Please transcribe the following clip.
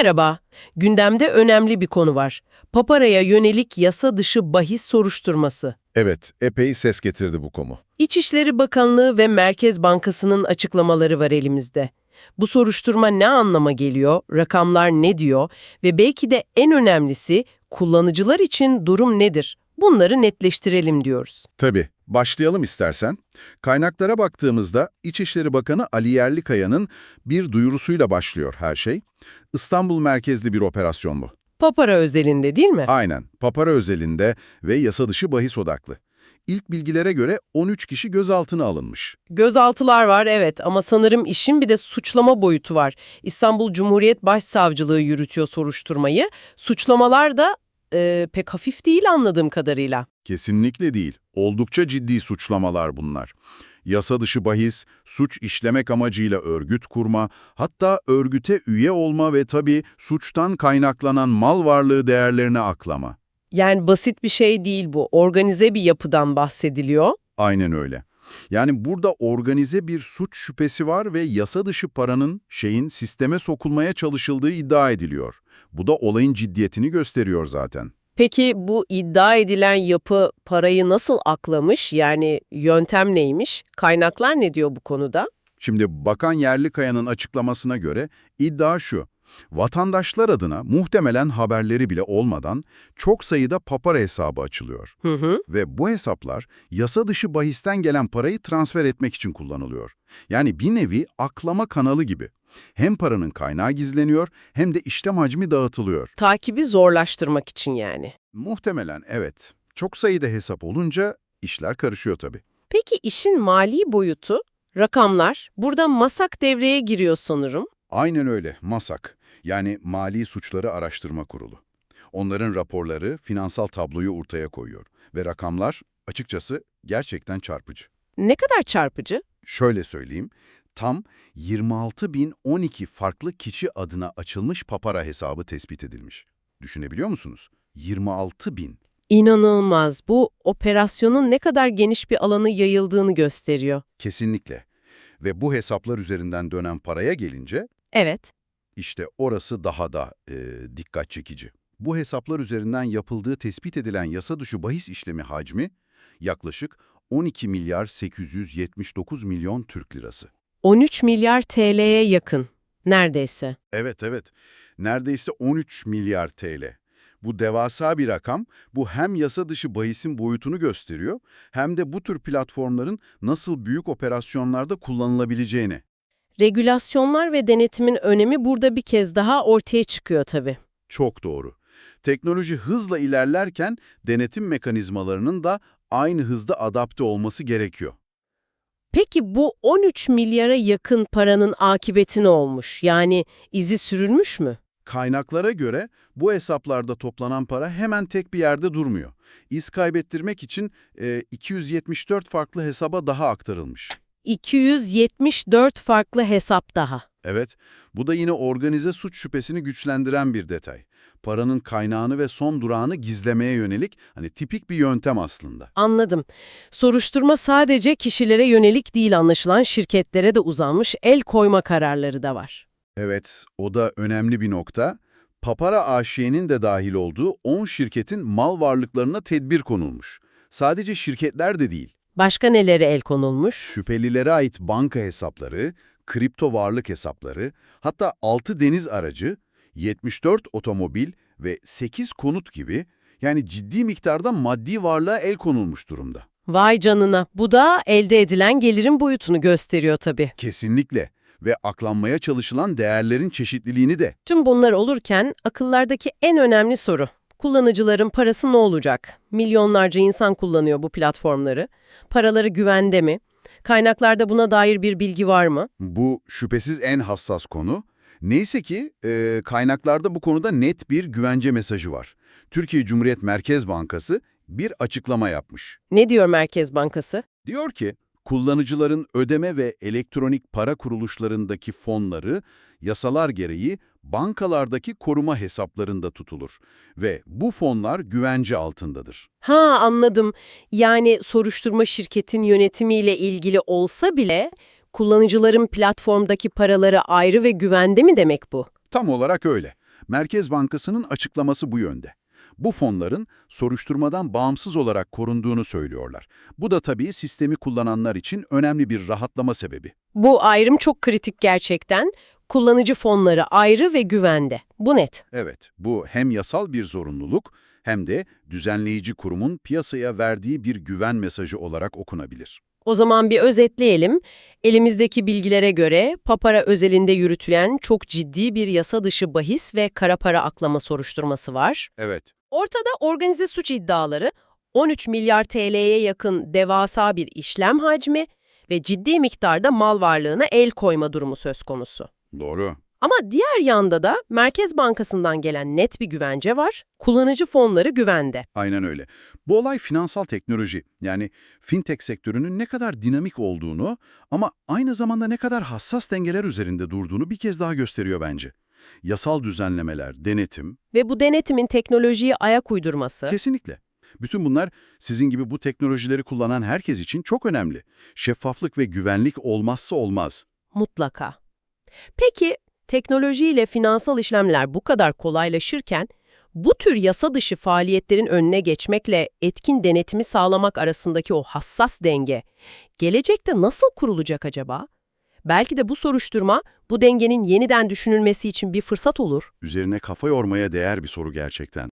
Merhaba. Gündemde önemli bir konu var. Papara'ya yönelik yasa dışı bahis soruşturması. Evet, epey ses getirdi bu konu. İçişleri Bakanlığı ve Merkez Bankası'nın açıklamaları var elimizde. Bu soruşturma ne anlama geliyor, rakamlar ne diyor ve belki de en önemlisi kullanıcılar için durum nedir? Bunları netleştirelim diyoruz. Tabii, başlayalım istersen. Kaynaklara baktığımızda İçişleri Bakanı Ali Yerlikaya'nın bir duyurusuyla başlıyor her şey. İstanbul merkezli bir operasyon bu. Papara özelinde değil mi? Aynen, Papara özelinde ve yasa dışı bahis odaklı. İlk bilgilere göre 13 kişi gözaltına alınmış. Gözaltılar var evet ama sanırım işin bir de suçlama boyutu var. İstanbul Cumhuriyet Başsavcılığı yürütüyor soruşturmayı. Suçlamalar da e, pek hafif değil anladığım kadarıyla. Kesinlikle değil. Oldukça ciddi suçlamalar bunlar. Yasa dışı bahis, suç işlemek amacıyla örgüt kurma, hatta örgüte üye olma ve tabii suçtan kaynaklanan mal varlığı değerlerini aklama. Yani basit bir şey değil bu. Organize bir yapıdan bahsediliyor. Aynen öyle. Yani burada organize bir suç şüphesi var ve yasa dışı paranın, şeyin sisteme sokulmaya çalışıldığı iddia ediliyor. Bu da olayın ciddiyetini gösteriyor zaten. Peki bu iddia edilen yapı parayı nasıl aklamış? Yani yöntem neymiş? Kaynaklar ne diyor bu konuda? Şimdi Bakan Yerlikaya'nın açıklamasına göre iddia şu. Vatandaşlar adına muhtemelen haberleri bile olmadan çok sayıda papara hesabı açılıyor. Hı hı. Ve bu hesaplar yasa dışı bahisten gelen parayı transfer etmek için kullanılıyor. Yani bir nevi aklama kanalı gibi. Hem paranın kaynağı gizleniyor hem de işlem hacmi dağıtılıyor. Takibi zorlaştırmak için yani. Muhtemelen evet. Çok sayıda hesap olunca işler karışıyor tabii. Peki işin mali boyutu, rakamlar, burada masak devreye giriyor sanırım. Aynen öyle, MASAK. Yani Mali Suçları Araştırma Kurulu. Onların raporları finansal tabloyu ortaya koyuyor. Ve rakamlar açıkçası gerçekten çarpıcı. Ne kadar çarpıcı? Şöyle söyleyeyim, tam 26.012 farklı kişi adına açılmış papara hesabı tespit edilmiş. Düşünebiliyor musunuz? 26.000. İnanılmaz. Bu operasyonun ne kadar geniş bir alanı yayıldığını gösteriyor. Kesinlikle. Ve bu hesaplar üzerinden dönen paraya gelince Evet. İşte orası daha da e, dikkat çekici. Bu hesaplar üzerinden yapıldığı tespit edilen yasa dışı bahis işlemi hacmi yaklaşık 12 milyar 879 milyon Türk lirası. 13 milyar TL'ye yakın. Neredeyse. Evet evet, neredeyse 13 milyar TL. Bu devasa bir rakam, bu hem yasa dışı bahisin boyutunu gösteriyor, hem de bu tür platformların nasıl büyük operasyonlarda kullanılabileceğini. Regülasyonlar ve denetimin önemi burada bir kez daha ortaya çıkıyor tabii. Çok doğru. Teknoloji hızla ilerlerken denetim mekanizmalarının da aynı hızda adapte olması gerekiyor. Peki bu 13 milyara yakın paranın akıbeti ne olmuş? Yani izi sürülmüş mü? Kaynaklara göre bu hesaplarda toplanan para hemen tek bir yerde durmuyor. İz kaybettirmek için e, 274 farklı hesaba daha aktarılmış. 274 farklı hesap daha. Evet, bu da yine organize suç şüphesini güçlendiren bir detay. Paranın kaynağını ve son durağını gizlemeye yönelik hani tipik bir yöntem aslında. Anladım. Soruşturma sadece kişilere yönelik değil anlaşılan şirketlere de uzanmış el koyma kararları da var. Evet, o da önemli bir nokta. Papara AŞ'nin de dahil olduğu 10 şirketin mal varlıklarına tedbir konulmuş. Sadece şirketler de değil. Başka nelere el konulmuş? Şüphelilere ait banka hesapları, kripto varlık hesapları, hatta 6 deniz aracı, 74 otomobil ve 8 konut gibi yani ciddi miktarda maddi varlığa el konulmuş durumda. Vay canına. Bu da elde edilen gelirin boyutunu gösteriyor tabii. Kesinlikle ve aklanmaya çalışılan değerlerin çeşitliliğini de. Tüm bunlar olurken akıllardaki en önemli soru. Kullanıcıların parası ne olacak? Milyonlarca insan kullanıyor bu platformları. Paraları güvende mi? Kaynaklarda buna dair bir bilgi var mı? Bu şüphesiz en hassas konu. Neyse ki e, kaynaklarda bu konuda net bir güvence mesajı var. Türkiye Cumhuriyet Merkez Bankası bir açıklama yapmış. Ne diyor Merkez Bankası? Diyor ki, kullanıcıların ödeme ve elektronik para kuruluşlarındaki fonları yasalar gereği bankalardaki koruma hesaplarında tutulur ve bu fonlar güvence altındadır. Ha anladım. Yani soruşturma şirketin yönetimiyle ilgili olsa bile kullanıcıların platformdaki paraları ayrı ve güvende mi demek bu? Tam olarak öyle. Merkez Bankası'nın açıklaması bu yönde. Bu fonların soruşturmadan bağımsız olarak korunduğunu söylüyorlar. Bu da tabii sistemi kullananlar için önemli bir rahatlama sebebi. Bu ayrım çok kritik gerçekten. Kullanıcı fonları ayrı ve güvende. Bu net. Evet, bu hem yasal bir zorunluluk hem de düzenleyici kurumun piyasaya verdiği bir güven mesajı olarak okunabilir. O zaman bir özetleyelim. Elimizdeki bilgilere göre Papara özelinde yürütülen çok ciddi bir yasa dışı bahis ve kara para aklama soruşturması var. Evet, Ortada organize suç iddiaları, 13 milyar TL'ye yakın devasa bir işlem hacmi ve ciddi miktarda mal varlığına el koyma durumu söz konusu. doğru. Ama diğer yanda da Merkez Bankası'ndan gelen net bir güvence var. Kullanıcı fonları güvende. Aynen öyle. Bu olay finansal teknoloji, yani fintech sektörünün ne kadar dinamik olduğunu ama aynı zamanda ne kadar hassas dengeler üzerinde durduğunu bir kez daha gösteriyor bence. Yasal düzenlemeler, denetim, Ve bu denetimin teknolojiye ayak uydurması, kesinlikle. Bütün bunlar sizin gibi bu teknolojileri kullanan herkes için çok önemli. Şeffaflık ve güvenlik olmazsa olmaz. mutlaka. Peki, teknolojiyle finansal işlemler bu kadar kolaylaşırken, bu tür yasa dışı faaliyetlerin önüne geçmekle etkin denetimi sağlamak arasındaki o hassas denge, gelecekte nasıl kurulacak acaba? Belki de bu soruşturma, bu dengenin yeniden düşünülmesi için bir fırsat olur. Üzerine kafa yormaya değer bir soru gerçekten.